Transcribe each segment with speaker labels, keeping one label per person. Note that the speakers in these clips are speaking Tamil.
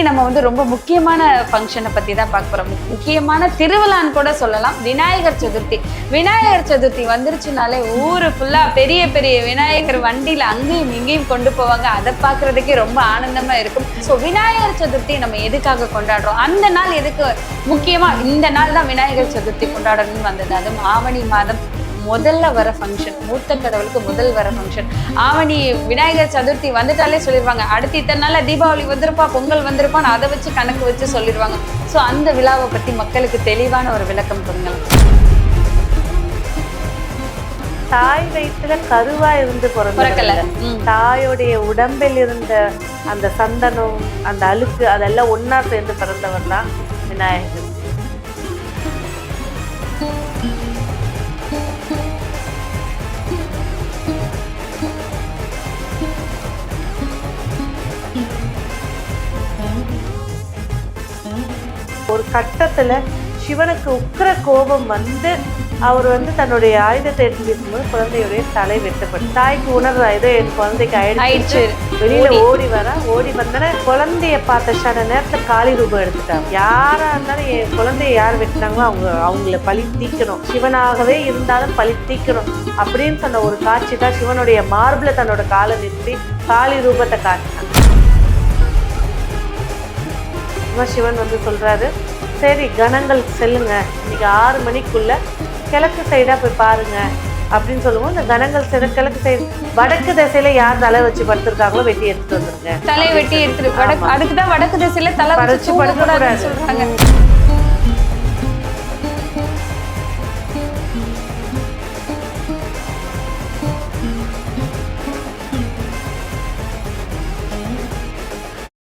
Speaker 1: இன்னைக்கு நம்ம வந்து ரொம்ப முக்கியமான ஃபங்க்ஷனை பத்தி தான் பார்க்க போறோம். முக்கியமான திருவிழான்னு கூட சொல்லலாம். விநாயகர் சதுர்த்தி. விநாயகர் சதுர்த்தி வந்துருச்சுனாலே ஊரு ஃபுல்லா பெரிய பெரிய விநாயகர் வண்டியில அங்கேயும் இங்கேயும் கொண்டு போவாங்க. அதை பார்க்குறதுக்கே ரொம்ப ஆனந்தமா இருக்கும். ஸோ விநாயகர் சதுர்த்தி நம்ம எதுக்காக கொண்டாடுறோம்? அந்த நாள் எதுக்கு முக்கியமா? இந்த நாள் தான் விநாயகர் சதுர்த்தி கொண்டாடணும்னு வந்தது. அதுவும் ஆவணி மாதம். முதல்ல வர ஃபங்க்ஷன் மூத்த கடவுளுக்கு முதல் வர ஃபங்க்ஷன் ஆவணி விநாயகர் சதுர்த்தி வந்துட்டாலே சொல்லிடுவாங்க அடுத்து இத்தனை நாள்ல தீபாவளி வந்திருப்பா பொங்கல் வந்திருப்பான்னு அதை வச்சு கணக்கு வச்சு சொல்லிடுவாங்க ஸோ அந்த விழாவை பத்தி மக்களுக்கு தெளிவான ஒரு விளக்கம் கொடுங்களேன்
Speaker 2: தாய் வயிற்றுல கருவா இருந்து
Speaker 1: பிறக்கல.
Speaker 2: தாயோடைய உடம்பில் இருந்த அந்த சந்தனம் அந்த அழுக்கு அதெல்லாம் ஒண்ணா சேர்ந்து பிறந்தவர் தான் விநாயகர். கட்டத்துல சிவனுக்கு உக்கிர கோபம் வந்து அவர் வந்து தன்னுடைய ஆயுதத்தை எடுத்து வீசும்போது குழந்தையுடைய தலை வெட்டப்பட்டு தாய்க்கு உணர்வு ஏதோ என் குழந்தைக்கு ஆயிடுச்சு. வெளியில ஓடி. வர ஓடி வந்தன குழந்தைய பார்த்த ஷட நேரத்துல காளி ரூபம் எடுத்துட்டாங்க. யாரா இருந்தாலும் என் குழந்தைய யார் வெட்டினாங்களோ அவங்க அவங்கள பழி தீக்கணும். சிவனாகவே இருந்தாலும் பழி தீக்கணும் அப்படின்னு சொன்ன ஒரு காட்சி தான் சிவனுடைய மார்பிள தன்னோட காலை நிறுத்தி காளி ரூபத்தை காட்டினாங்க. சிவன் வந்து சொல்றாரு சரி கணங்கள் செல்லுங்க. இன்னைக்கு ஆறு மணிக்குள்ள கிழக்கு சைடா போய் பாருங்க அப்படின்னு சொல்லுவோம். இந்த கணங்கள் சைடு கிழக்கு சைடு வடக்கு திசையில யார் தலை வச்சு படுத்திருக்காங்களோ வெட்டி எடுத்துட்டு வந்துருங்க.
Speaker 1: தலை வெட்டி எடுத்துட்டு அதுக்கு தான் வடக்கு திசையில தலை வச்சு
Speaker 2: படைச்சு
Speaker 1: தூங்கக்கூடாதுன்னு
Speaker 2: படுக்கக்கூடாது.
Speaker 1: சொல்றாங்க.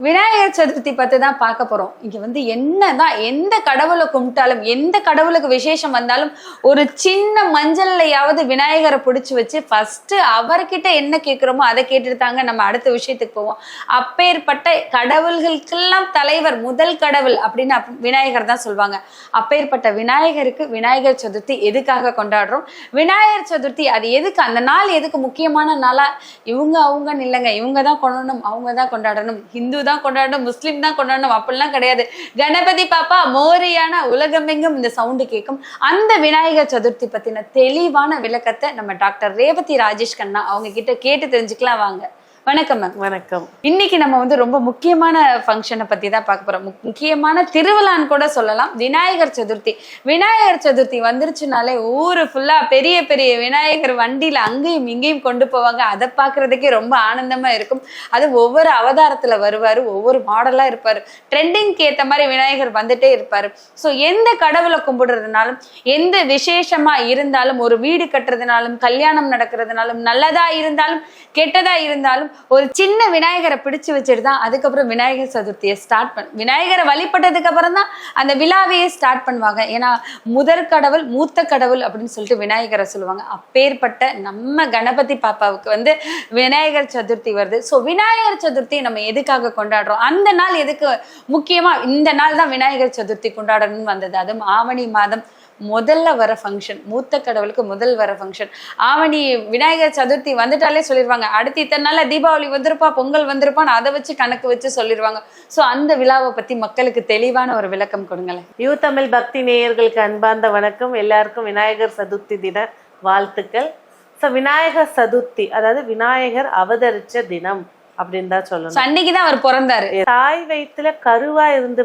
Speaker 1: விநாயகர் சதுர்த்தி பத்தி தான் பார்க்க போறோம். இங்க வந்து என்னதான் எந்த கடவுளை கும்பிட்டாலும் எந்த கடவுளுக்கு விசேஷம் வந்தாலும் ஒரு சின்ன மஞ்சள்லையாவது விநாயகரை பிடிச்சி வச்சு ஃபர்ஸ்ட் அவர்கிட்ட என்ன கேட்குறோமோ அதை கேட்டுட்டு தாங்க நம்ம அடுத்த விஷயத்துக்கு போவோம். அப்பேற்பட்ட கடவுள்களுக்கெல்லாம் தலைவர் முதல் கடவுள் அப்படின்னு அப்- விநாயகர் தான் சொல்லுவாங்க அப்பேற்பட்ட விநாயகருக்கு விநாயகர் சதுர்த்தி எதுக்காக கொண்டாடுறோம்? விநாயகர் சதுர்த்தி அது எதுக்கு? அந்த நாள் எதுக்கு முக்கியமான நாளா? இவங்க அவங்கன்னு இல்லைங்க. இவங்க தான் கொண்டாடணும் அவங்க தான் கொண்டாடணும். ஹிந்து தான் கொண்டாடணும் முஸ்லீம் தான் கொண்டாடணும் அப்படிலாம் கிடையாது. கணபதி பாப்பா மோரியான உலகமெங்கும் இந்த சவுண்டு கேட்கும். அந்த விநாயகர் சதுர்த்தி பத்தின தெளிவான விளக்கத்தை நம்ம டாக்டர் ரேவதி ராஜேஷ் கண்ணா அவங்க கிட்ட கேட்டு தெரிஞ்சுக்கலாம் வாங்க. வணக்கம் மேம்
Speaker 2: வணக்கம்.
Speaker 1: இன்னைக்கு நம்ம வந்து ரொம்ப முக்கியமான ஃபங்க்ஷனை பத்தி தான் பார்க்க போறோம். முக்- முக்கியமான திருவிழான்னு கூட சொல்லலாம். விநாயகர் சதுர்த்தி. விநாயகர் சதுர்த்தி வந்துருச்சுனாலே ஊரு ஃபுல்லா பெரிய பெரிய விநாயகர் வண்டியில அங்கேயும் இங்கேயும் கொண்டு போவாங்க. அதை பார்க்கிறதுக்கே ரொம்ப ஆனந்தமா இருக்கும். அது ஒவ்வொரு அவதாரத்துல வருவாரு. ஒவ்வொரு மாடலா இருப்பாரு. ட்ரெண்டிங்க்கு ஏத்த மாதிரி விநாயகர் வந்துட்டே இருப்பாரு. ஸோ எந்த கடவுளை கும்பிடுறதுனாலும் எந்த விசேஷமா இருந்தாலும் ஒரு வீடு கட்டுறதுனாலும் கல்யாணம் நடக்கிறதுனாலும் நல்லதா இருந்தாலும் கெட்டதா இருந்தாலும் ஒரு சின்ன விநாயகரை பிடிச்சு வச்சுட்டு தான் அதுக்கப்புறம் விநாயகர் சதுர்த்தியை ஸ்டார்ட் பண் விநாயகரை வழிபட்டதுக்கு அப்புறம் தான் அந்த விழாவையே ஸ்டார்ட் பண்ணுவாங்க. ஏன்னா முதற் கடவுள் மூத்த கடவுள் அப்படின்னு சொல்லிட்டு விநாயகரை சொல்லுவாங்க. அப்பேற்பட்ட நம்ம கணபதி பாப்பாவுக்கு வந்து விநாயகர் சதுர்த்தி வருது. ஸோ விநாயகர் சதுர்த்தி நம்ம எதுக்காக கொண்டாடுறோம்? அந்த நாள் எதுக்கு முக்கியமா? இந்த நாள் தான் விநாயகர் சதுர்த்தி கொண்டாடணும்னு வந்தது. அதுவும் ஆவணி மாதம். முதல்ல வர ஃபங்க்ஷன் மூத்த கடவுளுக்கு முதல் வர ஃபங்க்ஷன் ஆவணி விநாயகர் சதுர்த்தி வந்துட்டாலே சொல்லிடுவாங்க அடுத்து இத்தனை நாள்ல தீபாவளி வந்திருப்பா பொங்கல் வந்திருப்பான்னு அதை வச்சு கணக்கு வச்சு சொல்லிடுவாங்க ஸோ அந்த விழாவை பத்தி மக்களுக்கு தெளிவான ஒரு விளக்கம் கொடுங்களேன்.
Speaker 2: யூ தமிழ் பக்தி நேயர்களுக்கு அன்பார்ந்த வணக்கம். எல்லாருக்கும் விநாயகர் சதுர்த்தி தின வாழ்த்துக்கள். ஸோ விநாயகர் சதுர்த்தி அதாவது விநாயகர் அவதரிச்ச தினம் அப்படின்னு தான் சொல்லணும்.
Speaker 1: அன்னைக்கு தான் அவர் பிறந்தாரு.
Speaker 2: தாய் வயிற்றுல கருவா இருந்து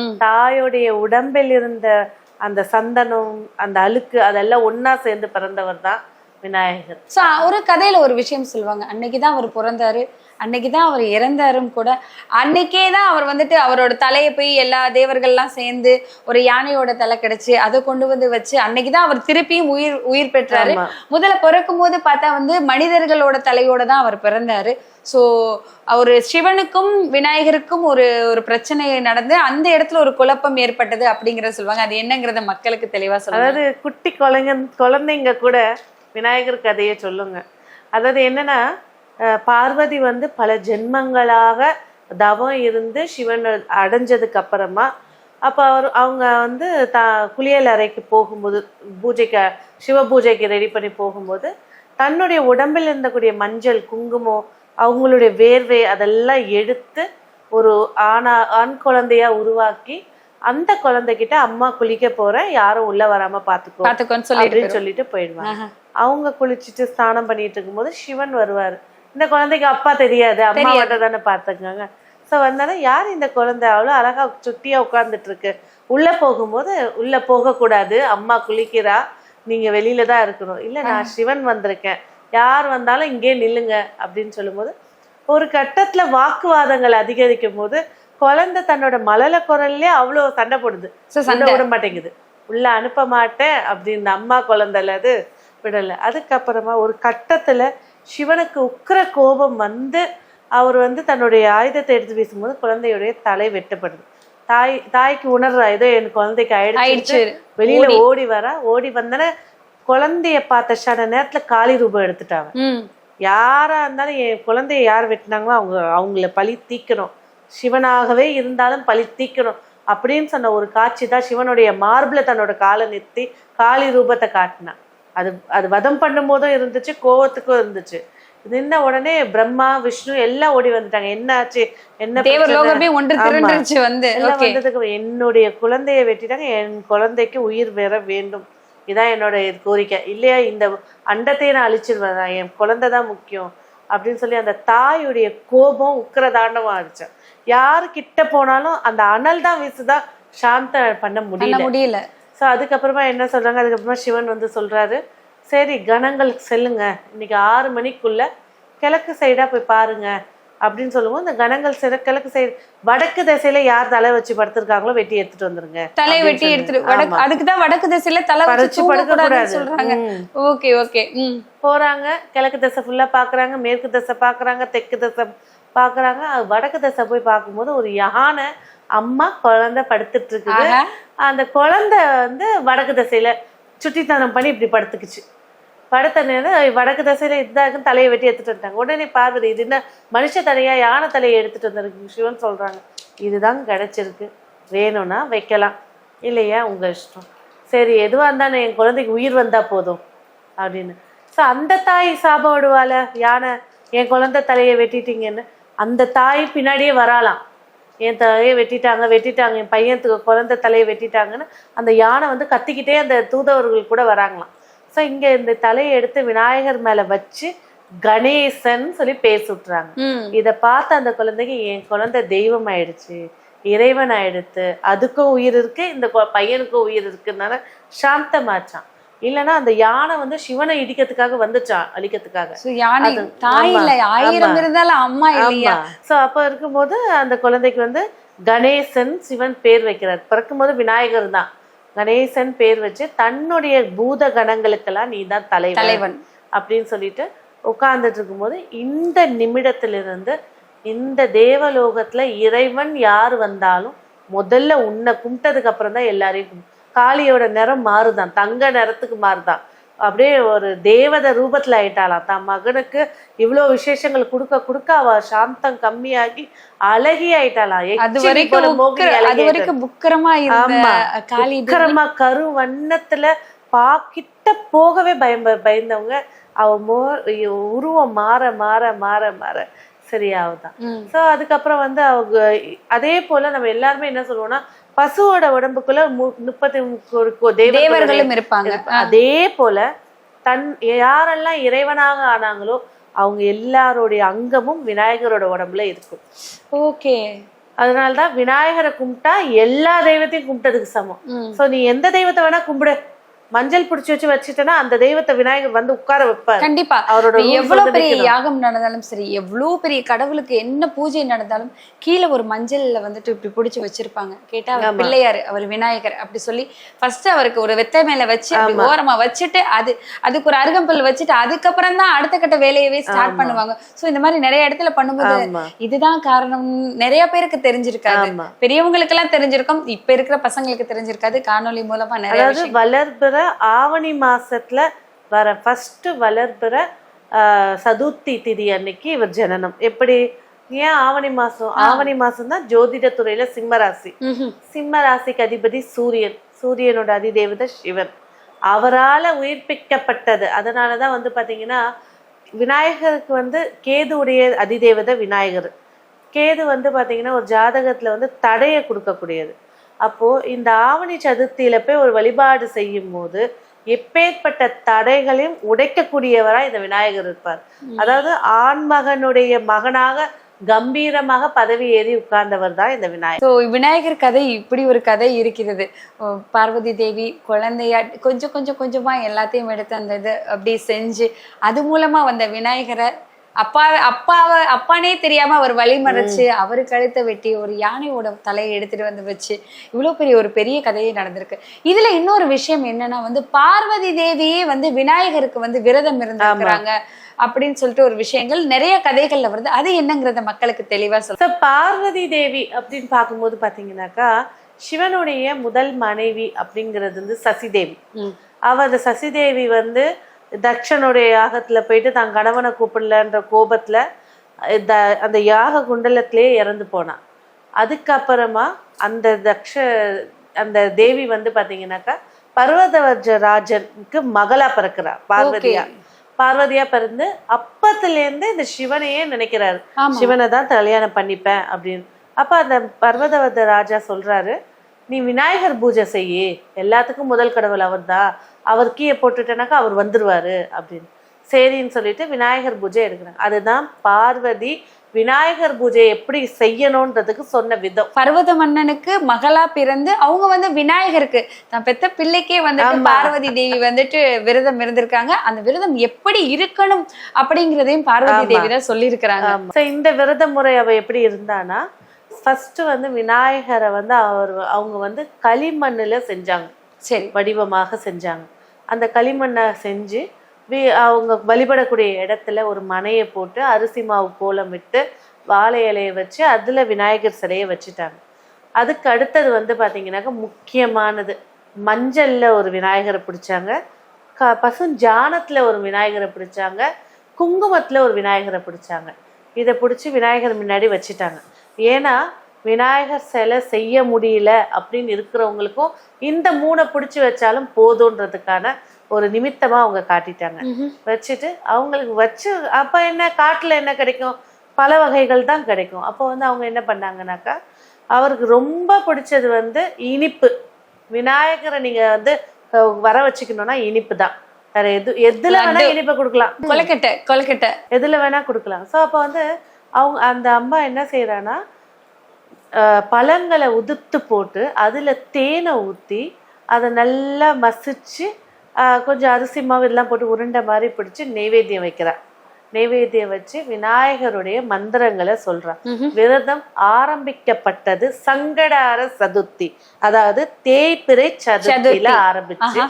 Speaker 1: ம்.
Speaker 2: தாயோடைய உடம்பில் இருந்த அந்த சந்தனம் அந்த அழுக்கு அதெல்லாம் ஒன்னா சேர்ந்து பிறந்தவர் தான் விநாயகர்.
Speaker 1: ஸோ ஒரு கதையில ஒரு விஷயம் சொல்லுவாங்க. அன்னைக்கு தான் அவர் பிறந்தாரு. அன்னைக்கு தான் அவர் இறந்தாரும் கூட. அன்னைக்கே தான் அவர் வந்துட்டு அவரோட தலையை போய் எல்லா தேவர்கள்லாம் சேர்ந்து ஒரு யானையோட தலை கிடைச்சு அதை கொண்டு வந்து வச்சு அன்னைக்கு தான் அவர் திருப்பியும் உயிர் உயிர் பெற்றாரு. முதல்ல பிறக்கும் போது பார்த்தா வந்து மனிதர்களோட தலையோட தான் அவர் பிறந்தாரு. ஸோ அவர் சிவனுக்கும் விநாயகருக்கும் ஒரு ஒரு பிரச்சனை நடந்து அந்த இடத்துல ஒரு குழப்பம் ஏற்பட்டது அப்படிங்கறத சொல்லுவாங்க. அது என்னங்கறத மக்களுக்கு தெளிவா சொல்லுவாங்க
Speaker 2: அதாவது குட்டி குழந்தை குழந்தைங்க கூட விநாயகர் கதையை சொல்லுங்க. அதாவது என்னன்னா பார்வதி வந்து பல ஜென்மங்களாக தவம் இருந்து சிவன் அடைஞ்சதுக்கு அப்புறமா அப்போ அவர் அவங்க வந்து த குளியல் அறைக்கு போகும்போது பூஜைக்கு சிவ பூஜைக்கு ரெடி பண்ணி போகும்போது தன்னுடைய உடம்பில் இருந்தக்கூடிய மஞ்சள் குங்குமம் அவங்களுடைய வேர்வை அதெல்லாம் எடுத்து ஒரு ஆணா ஆண் குழந்தையா உருவாக்கி அந்த குழந்தைகிட்ட அம்மா குளிக்க போறேன் யாரும் உள்ள வராம பாத்துக்கோ அப்படின்னு சொல்லிட்டு போயிடுவாங்க. அவங்க குளிச்சுட்டு ஸ்நானம் பண்ணிட்டு இருக்கும்போது சிவன் வருவாரு. இந்த குழந்தைக்கு அப்பா தெரியாது அம்மா. மட்டும் தானே பாத்துக்காங்க சோ வந்தாலும் யார் இந்த குழந்தை? அவ்வளவு அழகா சுட்டியா உட்கார்ந்துட்டு இருக்கு உள்ள போகும்போது உள்ள போக கூடாது அம்மா குளிக்கிறா நீங்க வெளியில தான் இருக்கணும். இல்ல நான் சிவன் வந்திருக்கேன். யார் வந்தாலும் இங்கே நில்லுங்க அப்படின்னு சொல்லும்போது ஒரு கட்டத்துல வாக்குவாதங்கள் அதிகரிக்கும் போது குழந்தை தன்னோட மழல குரல்லே அவ்வளவு சண்டை போடுது.
Speaker 1: சண்டை.
Speaker 2: விட மாட்டேங்குது. உள்ள அனுப்ப மாட்டேன் அப்படின்னு அம்மா குழந்தைல அது விடல. அதுக்கப்புறமா ஒரு கட்டத்துல சிவனுக்கு உக்கிர கோபம் வந்து அவர் வந்து தன்னுடைய ஆயுதத்தை எடுத்து வீசும்போது குழந்தையுடைய தலை வெட்டப்படுது. தாய் தாய்க்கு உணர்றா ஏதோ என் குழந்தைக்கு ஆயிடுச்சு வெளியில ஓடி. வரா. ஓடி வந்தன குழந்தைய பார்த்த ஷன நேரத்துல காளி ரூபம் எடுத்துட்டாங்க. யாரா இருந்தாலும் என் குழந்தைய யார் வெட்டினாங்களோ அவங்க அவங்கள பழி தீக்கணும். சிவனாகவே இருந்தாலும் பழி தீக்கணும் அப்படின்னு சொன்ன ஒரு காட்சி தான் சிவனுடைய மார்பிள தன்னோட காலை நிறுத்தி காளி ரூபத்தை காட்டினான். அது அது வதம் பண்ணும் போதும் இருந்துச்சு கோவத்துக்கும் இருந்துச்சு. நின்ன உடனே பிரம்மா விஷ்ணு எல்லாம் ஓடி வந்துட்டாங்க. என்ன ஆச்சு என்ன
Speaker 1: ஒன்று வந்து.
Speaker 2: வந்ததுக்கு என்னுடைய குழந்தைய வெட்டிட்டாங்க. என் குழந்தைக்கு உயிர் பெற வேண்டும். இதான் என்னோட கோரிக்கை. இல்லையா இந்த அண்டத்தையே நான் அழிச்சிருவேன். என் குழந்தை தான் முக்கியம் அப்படின்னு சொல்லி அந்த தாயுடைய கோபம் உக்கிரதாண்டவம் ஆயிடுச்சேன் யாரு கிட்ட போனாலும் அந்த அனல் தான் வீசுதான் சாந்த பண்ண
Speaker 1: பண்ண
Speaker 2: முடியல.
Speaker 1: முடியல.
Speaker 2: ஸோ அதுக்கப்புறமா என்ன சொல்றாங்க? அதுக்கப்புறமா சிவன் வந்து சொல்றாரு சரி கணங்கள் செல்லுங்க. இன்னைக்கு ஆறு மணிக்குள்ள கிழக்கு சைடா போய் பாருங்க. அப்படின்னு சொல்லுவோம் இந்த கணங்கள் சைடு கிழக்கு சைடு வடக்கு திசையில யார் தலை வச்சு படுத்திருக்காங்களோ வெட்டி எடுத்துட்டு வந்துருங்க. அப்படின்னு
Speaker 1: வெட்டி. எடுத்துட்டு வடக்கு
Speaker 2: ஆமா.
Speaker 1: அதுக்கு தான் வடக்கு திசையில தலை வச்சு
Speaker 2: படுக்க கூடாது.
Speaker 1: Okay okay.
Speaker 2: போறாங்க கிழக்கு திசை ஃபுல்லா பாக்குறாங்க மேற்கு திசை பாக்குறாங்க தெற்கு திசை பாக்குறாங்க. வடக்கு திசை போய் பார்க்கும்போது ஒரு யானை அம்மா குழந்தை படுத்துட்டு இருக்குது. அந்த குழந்தை வந்து வடக்கு திசையில சுட்டித்தனம் பண்ணி இப்படி படுத்துக்குச்சு. படுத்த நேரம் வடக்கு திசையில இதுதான் இருக்குன்னு தலையை வெட்டி எடுத்துட்டு வந்துட்டாங்க. உடனே பார்வதி இது என்ன மனுஷ தலையா யானை தலையை எடுத்துட்டு வந்திருக்கு சிவன் சொல்றாங்க. இதுதான் கிடைச்சிருக்கு. வேணும்னா வைக்கலாம். இல்லையா உங்க இஷ்டம். சரி எதுவா இருந்தாலும் என் குழந்தைக்கு உயிர் வந்தா போதும். அப்படின்னு. ஸோ அந்த தாய் சாபம் விடுவாள யானை என் குழந்தை தலையை வெட்டிட்டீங்கன்னு. அந்த தாய் பின்னாடியே வராலாம் என் தலையை வெட்டிட்டாங்க வெட்டிட்டாங்க என் பையனுக்கு குழந்தை தலையை வெட்டிட்டாங்கன்னு அந்த யானை வந்து கத்திக்கிட்டே அந்த தூதவர்கள் கூட வராங்களாம். ஸோ இங்க இந்த தலையை எடுத்து விநாயகர் மேல வச்சு கணேசன் சொல்லி பேர் சுட்டுறாங்க
Speaker 1: ம்.
Speaker 2: இதை பார்த்த அந்த குழந்தைக்கு என் குழந்தை தெய்வம் ஆயிடுச்சு இறைவன் ஆயிடுத்து அதுக்கும் உயிர் இருக்கு இந்த பையனுக்கும் உயிர் இருக்குனால சாந்தமாச்சான் இல்லைன்னா அந்த யானை வந்து சிவனை இடிக்கிறதுக்காக வந்துச்சான் அழிக்கிறதுக்காக?
Speaker 1: யானை தாய் ஆயிரம். இருந்தாலும் அம்மா இல்லையா?
Speaker 2: சோ அப்ப இருக்கும்போது அந்த குழந்தைக்கு வந்து கணேசன் சிவன் பேர் வைக்கிறார். பிறக்கும்போது விநாயகர் தான். கணேசன் பேர் வச்சு தன்னுடைய பூத கணங்களுக்கெல்லாம் நீ தான் தலைவன்
Speaker 1: தலைவன்.
Speaker 2: அப்படின்னு சொல்லிட்டு உட்கார்ந்துட்டு இருக்கும்போது இந்த நிமிடத்திலிருந்து இந்த தேவலோகத்துல இறைவன் யார் வந்தாலும் முதல்ல உன்னை கும்பிட்டதுக்கு அப்புறம் தான் எல்லாரையும் காளியோட நிறம் மாறுதான் தங்க நிறத்துக்கு மாறுதான். அப்படியே ஒரு தேவதை ரூபத்துல ஆயிட்டாளாம். தன் மகனுக்கு இவ்வளவு விசேஷங்கள் கொடுக்க கொடுக்க அவ சாந்தம் கம்மியாகி அழகி ஆயிட்டாளாம்.
Speaker 1: அது வரைக்கும் புக்கரமா
Speaker 2: ஆமா. கரு வண்ணத்துல பாக்கிட்ட போகவே பயம் பயந்தவங்க. அவ மோ உருவம் மாற மாற மாற மாற சரியாவுதான். சோ அதுக்கப்புறம் வந்து அவங்க அதே போல நம்ம எல்லாருமே என்ன சொல்லுவோம்னா பசுவோட உடம்புக்குள்ள முப்பத்தி
Speaker 1: தேவர்களும் இருப்பாங்க.
Speaker 2: இருப்ப- அதே போல தன் யாரெல்லாம் இறைவனாக ஆனாங்களோ அவங்க எல்லாருடைய அங்கமும் விநாயகரோட உடம்புல இருக்கும்.
Speaker 1: ஓகே.
Speaker 2: அதனாலதான் விநாயகரை கும்பிட்டா எல்லா தெய்வத்தையும் கும்பிட்டதுக்கு சமம். சோ நீ எந்த தெய்வத்தை வேணா கும்பிடு. மஞ்சள் பிடிச்சி வச்சு வச்சுட்டேன்னா அந்த தெய்வத்தை விநாயகர் வந்து உட்கார வைப்பார்.
Speaker 1: கண்டிப்பா.
Speaker 2: அவரோட
Speaker 1: எவ்வளவு பெரிய. யாகம் நடந்தாலும் சரி எவ்வளவு பெரிய கடவுளுக்கு என்ன பூஜை நடந்தாலும் கீழே ஒரு மஞ்சள்ல வந்துட்டு இப்படி புடிச்சு வச்சிருப்பாங்க. கேட்டா. பிள்ளையாரு அவர் விநாயகர் அப்படி சொல்லி ஃபர்ஸ்ட் அவருக்கு ஒரு வெத்தை மேல வச்சு. ஓரமா வச்சுட்டு அது அதுக்கு ஒரு அருகம்புல் வச்சுட்டு அதுக்கப்புறம் தான் அடுத்த கட்ட வேலையவே ஸ்டார்ட். பண்ணுவாங்க. சோ இந்த மாதிரி நிறைய இடத்துல பண்ணும்போது இதுதான் காரணம். நிறைய பேருக்கு தெரிஞ்சிருக்காது. பெரியவங்களுக்கு எல்லாம் தெரிஞ்சிருக்கும். இப்ப இருக்கிற பசங்களுக்கு தெரிஞ்சிருக்காது. காணொளி மூலமா நிறைய
Speaker 2: வளர்பிற ஆவணி மாசத்துல வர ஃபர்ஸ்ட் வளர்பிற ஆஹ், சதுர்த்தி திதி அன்னைக்கு இவர் ஜனனம். எப்படி? ஏன் ஆவணி மாசம்? ஆவணி மாசம் தான் ஜோதிட துறையில சிம்ம ராசி
Speaker 1: ம்ஹும்.
Speaker 2: சிம்ம ராசிக்கு அதிபதி சூரியன். சூரியனோட அதிதேவதை சிவன். அவரால உயிர்ப்பிக்கப்பட்டது. அதனாலதான் வந்து பாத்தீங்கன்னா விநாயகருக்கு வந்து கேதுவுடைய அதிதேவதை விநாயகர். கேது வந்து பாத்தீங்கன்னா ஒரு ஜாதகத்துல வந்து தடையை கொடுக்கக்கூடியது. அப்போ இந்த ஆவணி சதுர்த்தியில போய் ஒரு வழிபாடு செய்யும் போது எப்பேற்பட்ட தடைகளையும் உடைக்கக்கூடியவரா இந்த விநாயகர் இருப்பார். அதாவது ஆண்மகனுடைய மகனாக கம்பீரமாக பதவி ஏறி உட்கார்ந்தவர் தான் இந்த விநாயகர்.
Speaker 1: ஸோ விநாயகர் கதை இப்படி ஒரு கதை இருக்கிறது. பார்வதி தேவி குழந்தையா கொஞ்சம் கொஞ்சம் கொஞ்சமா எல்லாத்தையும் எடுத்து அந்த இது அப்படி செஞ்சு அது மூலமா வந்த விநாயகரை அப்பா அப்பாவை அப்பானே தெரியாம அவர் வழிமறைச்சு அவரு கழுத்தை வெட்டி ஒரு யானையோட தலையை எடுத்துட்டு வந்து வச்சு இவ்வளவு பெரிய ஒரு பெரிய கதையே நடந்திருக்கு. இதுல இன்னொரு விஷயம் என்னன்னா வந்து பார்வதி தேவியே வந்து விநாயகருக்கு வந்து விரதம் இருந்திருக்கிறாங்க அப்படின்னு சொல்லிட்டு ஒரு விஷயங்கள் நிறைய கதைகள்ல வருது. அது என்னங்கிறத மக்களுக்கு தெளிவா சொல்ல
Speaker 2: பார்வதி தேவி அப்படின்னு பார்க்கும்போது பாத்தீங்கன்னாக்கா சிவனுடைய முதல் மனைவி அப்படிங்கிறது வந்து சசிதேவி.
Speaker 1: ம்.
Speaker 2: அவ அந்த சசிதேவி வந்து தக்ஷனுடைய யாகத்துல போயிட்டு தான் கணவனை கூப்பிடலன்ற கோபத்துல இந்த அந்த யாக குண்டலத்திலே இறந்து போனான் அதுக்கப்புறமா அந்த தக்ஷ அந்த தேவி வந்து பாத்தீங்கன்னாக்கா பர்வதவர்ஜ ராஜனுக்கு மகளா பிறக்கிறா பார்வதியா. பார்வதியா பிறந்து அப்பத்துல இருந்து இந்த சிவனையே நினைக்கிறாரு. சிவனை தான் கல்யாணம் பண்ணிப்பேன் அப்படின்னு. அப்ப அந்த பர்வதவர்த ராஜா சொல்றாரு நீ விநாயகர் பூஜை செய்யி. எல்லாத்துக்கும் முதல் கடவுள் அவர்தான். அவர் கீழே போட்டுட்டேனாக்கா அவர் வந்துருவாரு அப்படின்னு. சரின்னு சொல்லிட்டு விநாயகர் பூஜை எடுக்கிறாங்க. அதுதான் பார்வதி விநாயகர் பூஜை எப்படி செய்யணுன்றதுக்கு சொன்ன விதம்.
Speaker 1: பர்வத மன்னனுக்கு மகளா பிறந்து அவங்க வந்து விநாயகருக்கு. தான் பெத்த பிள்ளைக்கே வந்துட்டு. பார்வதி தேவி வந்துட்டு விரதம் இருந்திருக்காங்க. அந்த விரதம் எப்படி இருக்கணும் அப்படிங்கறதையும் பார்வதி. தேவி தான் சொல்லியிருக்கிறாங்க.
Speaker 2: இந்த விரத முறை அவ எப்படி இருந்தானா ஃபர்ஸ்ட் வந்து விநாயகரை வந்து அவர் அவங்க வந்து களிமண்ணுல செஞ்சாங்க.
Speaker 1: சரி.
Speaker 2: வடிவமாக செஞ்சாங்க. அந்த களிமண்ணை செஞ்சு வி- அவங்க வழிபடக்கூடிய இடத்துல ஒரு மனையை போட்டு அரிசி மாவு கோலம் விட்டு வாழை இலையை வச்சு அதில் விநாயகர் சிலையை வச்சுட்டாங்க. அதுக்கு அடுத்தது வந்து பார்த்திங்கனாக்கா முக்கியமானது மஞ்சளில் ஒரு விநாயகரை பிடிச்சாங்க. க பசுஞ்சாணத்துல ஒரு விநாயகரை பிடிச்சாங்க. குங்குமத்தில் ஒரு விநாயகரை பிடிச்சாங்க. இதை பிடிச்சி விநாயகர் முன்னாடி வச்சுட்டாங்க. ஏன்னா விநாயகர் சிலை செய்ய முடியல அப்படின்னு இருக்கிறவங்களுக்கும் இந்த மூணை பிடிச்சி வச்சாலும் போதுன்றதுக்கான ஒரு நிமித்தமா அவங்க காட்டிட்டாங்க. வச்சுட்டு அவங்களுக்கு வச்சு அப்ப என்ன காட்டுல என்ன கிடைக்கும்? பல வகைகள் தான் கிடைக்கும். அப்போ வந்து அவங்க என்ன பண்ணாங்கனாக்கா அவருக்கு ரொம்ப பிடிச்சது வந்து இனிப்பு. விநாயகரை நீங்க வந்து வர வச்சுக்கணும்னா இனிப்பு தான். வேற எது எதுல வேணா. இனிப்பை கொடுக்கலாம்.
Speaker 1: கொலக்கட்டை கொலக்கட்டை
Speaker 2: எதுல வேணா கொடுக்கலாம். ஸோ அப்போ வந்து அவங்க அந்த அம்மா என்ன செய்யறான்னா பழங்களை உதுத்து போட்டு அதுல தேனை ஊத்தி அதை நல்லா மசிச்சு கொஞ்சம் அரிசி மாவு இதெல்லாம் போட்டு உருண்டை மாதிரி பிடிச்சு நெய்வேத்தியம் வைக்கிறா நெய்வேத்தியம் வச்சு விநாயகருடைய மந்திரங்களை சொல்றா
Speaker 1: ம்ஹும்.
Speaker 2: விரதம் ஆரம்பிக்கப்பட்டது சங்கடார சதுர்த்தி அதாவது தேய்பிறை சதுர்த்தியில
Speaker 1: சதுர்த்தி.
Speaker 2: ஆரம்பிச்சு.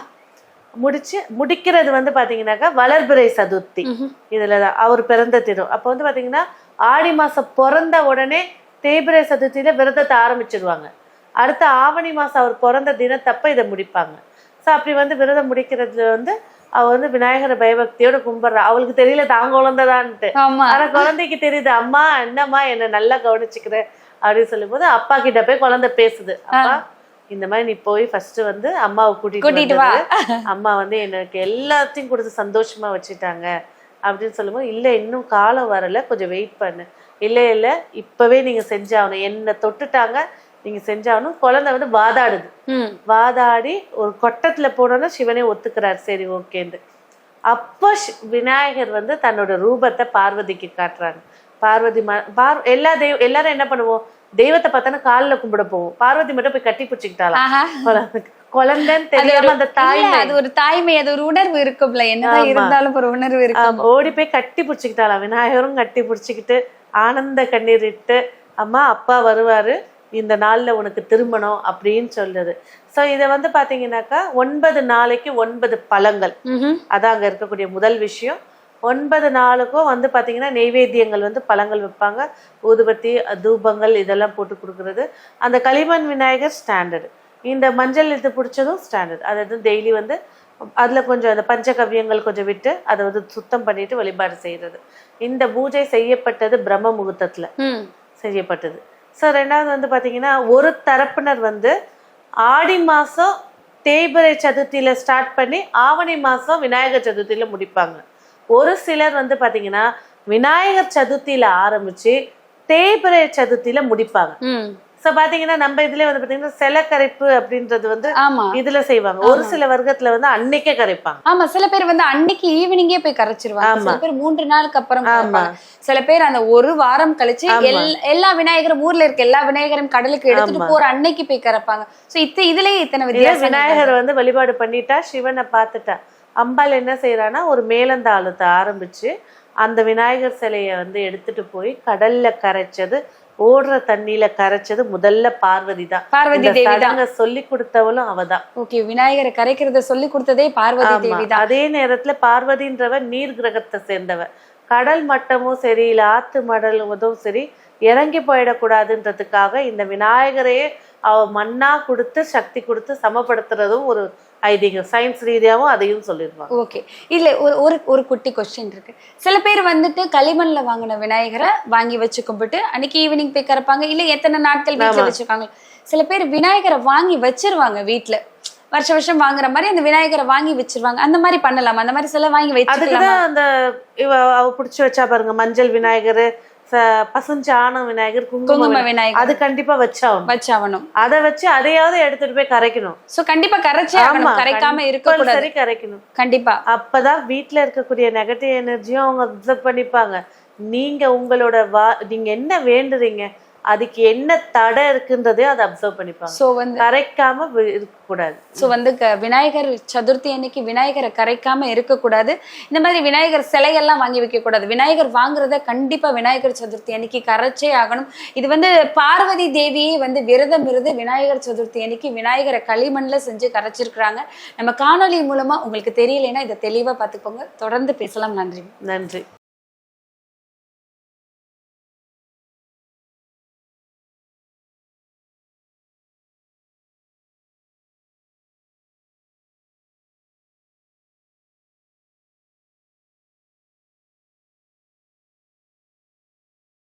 Speaker 2: முடிச்சு முடிக்கிறது வந்து பாத்தீங்கன்னாக்கா வளர்பிறை சதுர்த்தி. இதுலதான் அவர் பிறந்த தினம் அப்போ வந்து பாத்தீங்கன்னா ஆடி மாசம் பிறந்த உடனே தேய்பிறை சதுர்த்தியில விரதத்தை ஆரம்பிச்சிடுவாங்க அடுத்த ஆவணி மாசம் அவர் பிறந்த தினத்தப்ப இதை முடிப்பாங்க. ஸோ அப்படி வந்து விரதம் முடிக்கிறதுல வந்து அவ வந்து விநாயகரை பயபக்தியோட கும்பிடுறா. அவளுக்கு தெரியல தாங்க குழந்தைதான்ட்டு ஆனா குழந்தைக்கு தெரியுது அம்மா என்னம்மா என்ன நல்லா கவனிச்சுக்கிற. அப்படின்னு சொல்லும்போது அப்பா கிட்ட போய் குழந்தை பேசுது. அப்பா இந்த மாதிரி நீ போய் ஃபர்ஸ்ட் வந்து அம்மாவை கூட்டிட்டு
Speaker 1: வா.
Speaker 2: அம்மா வந்து எனக்கு எல்லாத்தையும் கொடுத்து சந்தோஷமா வச்சுட்டாங்க. அப்படின்னு சொல்லும்போது இல்ல இன்னும் காலம் வரல கொஞ்சம் வெயிட் பண்ணு. இல்ல இல்ல இப்பவே நீங்க செஞ்சாகணும். என்ன தொட்டுட்டாங்க நீங்க செஞ்சாகணும். குழந்தை வந்து வாதாடுது. வாதாடி ஒரு கொட்டத்துல போனோன்னா சிவனே ஒத்துக்கிறார். சரி ஓகேன்னு அப்போ விநாயகர் வந்து தன்னோட ரூபத்தை பார்வதிக்கு காட்டுறாங்க பார்வதி ம- பார் எல்லா தெய்வ எல்லாரும் என்ன பண்ணுவோம்? தெய்வத்தை பார்த்தானே காலில் கும்பிட போவோம். பார்வதி மட்டும் போய் கட்டி பிடிச்சிக்கிட்டாலாம் குழந்தைன்னு தெரியாம அந்த தாய்மை.
Speaker 1: அது ஒரு தாய்மை அது ஒரு உணர்வு இருக்கும்ல.
Speaker 2: ஆமா.
Speaker 1: இருந்தாலும் ஒரு உணர்வு இருக்கும்.
Speaker 2: ஆம், ஓடி போய் கட்டி பிடிச்சிக்கிட்டாளாம் விநாயகரும் கட்டி பிடிச்சிக்கிட்டு ஆனந்த கண்ணீர் இட்டு அம்மா அப்பா வருவாரு. இந்த நாள்ல உனக்கு திருமணம் அப்படின்னு சொல்லுது சோ இதை வந்து பாத்தீங்கன்னாக்கா ஒன்பது நாளைக்கு ஒன்பது பழங்கள். அதான் அங்க இருக்கக்கூடிய முதல் விஷயம். ஒன்பது நாளுக்கும் வந்து பாத்தீங்கன்னா நெய்வேத்தியங்கள் வந்து பழங்கள் வைப்பாங்க ஊதுபத்தி தூபங்கள் இதெல்லாம் போட்டு கொடுக்கறது. அந்த களிமண் விநாயகர் ஸ்டாண்டர்டு இந்த மஞ்சள் இது பிடிச்சதும் ஸ்டாண்டர்ட் அதாவது டெய்லி வந்து அதுல கொஞ்சம் அந்த பஞ்சகவ்யங்கள் கொஞ்சம் விட்டு அதை வந்து சுத்தம் பண்ணிட்டு வழிபாடு செய்யறது. இந்த பூஜை செய்யப்பட்டது பிரம்ம முகூர்த்தத்துல. செய்யப்பட்டது. ஸோ ரெண்டாவது வந்து பாத்தீங்கன்னா ஒரு தரப்பினர் வந்து ஆடி மாசம் தேய்பிறை சதுர்த்தியில ஸ்டார்ட் பண்ணி ஆவணி மாசம் விநாயகர் சதுர்த்தியில முடிப்பாங்க. ஒரு சிலர் வந்து பாத்தீங்கன்னா விநாயகர் சதுர்த்தியில ஆரம்பிச்சு தேய்பிரை சதுர்த்தியில முடிப்பாங்க. சோ பாத்தீங்கன்னா நம்ம இதுல வந்து பாத்தீங்கன்னா சில கரைப்பு அப்படின்றது வந்து
Speaker 1: ஆமா.
Speaker 2: இதுல செய்வாங்க. ஒரு சில வர்க்கத்துல வந்து அன்னைக்கே கரைப்பாங்க.
Speaker 1: ஆமா சில பேர் வந்து அன்னைக்கு ஈவினிங்கே போய் கரைச்சிருவாங்க. சில பேர் மூன்று நாளுக்கு அப்புறம் சில பேர் அந்த ஒரு வாரம் கழிச்சு எல்லா விநாயகரும் ஊர்ல இருக்க எல்லா விநாயகரும் கடலுக்கு எடுத்துட்டு. போற அன்னைக்கு போய் கரைப்பாங்க. சோ இத்த இதுலயே இத்தனை
Speaker 2: இதே
Speaker 1: வித்தியாசம்
Speaker 2: விநாயகர் வந்து வழிபாடு பண்ணிட்டா சிவனை பார்த்துட்டா. அம்பாள் என்ன செய்யறான்னா ஒரு மேலந்தாளத்தை ஆரம்பிச்சு அந்த விநாயகர் சிலைய வந்து எடுத்துட்டு போய் கடல்ல கரைச்சது ஓடுற தண்ணியில கரைச்சது முதல்ல பார்வதி தான்
Speaker 1: பார்வதி தேவி தான்
Speaker 2: சொல்லி கொடுத்தவளும் அவதான்.
Speaker 1: ஓகே விநாயகரை கரைக்கிறத சொல்லி கொடுத்ததே பார்வதி. தேவி தான்
Speaker 2: அதே நேரத்துல பார்வதின்றவ நீர் கிரகத்தை சேர்ந்தவ கடல் மட்டமும் சரி இல்ல ஆத்து மடலும் சரி இறங்கி போயிடக்கூடாதுன்றதுக்காக இந்த விநாயகரையே அவ மண்ணா கொடுத்து சக்தி கொடுத்து சமப்படுத்துறதும் ஒரு ஐதீகம் சயின்ஸ் ரீதியாவும் அதையும் சொல்லிருவாங்க.
Speaker 1: ஓகே இல்ல ஒரு ஒரு ஒரு குட்டி கொஸ்டின் இருக்கு. சில பேர் வந்துட்டு களிமண்ல வாங்கின விநாயகரை வாங்கி வச்சு கும்பிட்டு அன்னைக்கு ஈவினிங் போய் கரைப்பாங்க. இல்ல எத்தனை நாட்கள் வீட்டுல. வச்சிருக்காங்க சில பேர் விநாயகரை வாங்கி வச்சிருவாங்க வீட்டுல வருஷ வருஷம் வாங்குற மாதிரி அந்த விநாயகரை வாங்கி வச்சிருவாங்க. அந்த மாதிரி பண்ணலாமா? அந்த மாதிரி சில வாங்கி வச்சுக்கலாமா?
Speaker 2: அதுக்குதான் அந்த இவ அவ புடிச்சு வச்சா பாருங்க மஞ்சள் விநாயகர் பசுஞ்சாணம் விநாயகர் குங்கும விநாயகர். அது கண்டிப்பா வச்சாகணும்.
Speaker 1: வச்சாவணும்
Speaker 2: அதை வச்சு அதையாவது எடுத்துட்டு போய் கரைக்கணும்.
Speaker 1: சோ கண்டிப்பா கரைச்சே ஆகணும். கரைக்காம இருக்க கூடாது
Speaker 2: சரி கரைக்கணும்.
Speaker 1: கண்டிப்பா.
Speaker 2: அப்பதான் வீட்ல இருக்கக்கூடிய நெகட்டிவ் எனர்ஜியும் அவங்க அப்சர்வ் பண்ணிப்பாங்க. நீங்க உங்களோட வா நீங்க என்ன வேண்டுறீங்க? அதுக்கு என்ன தடை இருக்குன்றதையும் அதை அப்சர்வ் பண்ணிப்பாங்க.
Speaker 1: சோ வந்து
Speaker 2: கரைக்காம இருக்கக்கூடாது.
Speaker 1: சோ வந்து க- விநாயகர் சதுர்த்தி அன்னைக்கு விநாயகரை கரைக்காம இருக்கக்கூடாது. இந்த மாதிரி விநாயகர் சிலையெல்லாம் வாங்கி வைக்க கூடாது விநாயகர் வாங்குறத கண்டிப்பா விநாயகர் சதுர்த்தி அன்னைக்கு கரைச்சே ஆகணும். இது வந்து பார்வதி தேவியே வந்து விரதம் இருந்து விநாயகர் சதுர்த்தி அன்னைக்கு விநாயகரை களிமண்ல செஞ்சு கரைச்சிருக்கிறாங்க. நம்ம காணொளி மூலமா உங்களுக்கு தெரியலைன்னா இதை தெளிவா பார்த்துக்கோங்க. தொடர்ந்து பேசலாம். நன்றி.
Speaker 2: நன்றி.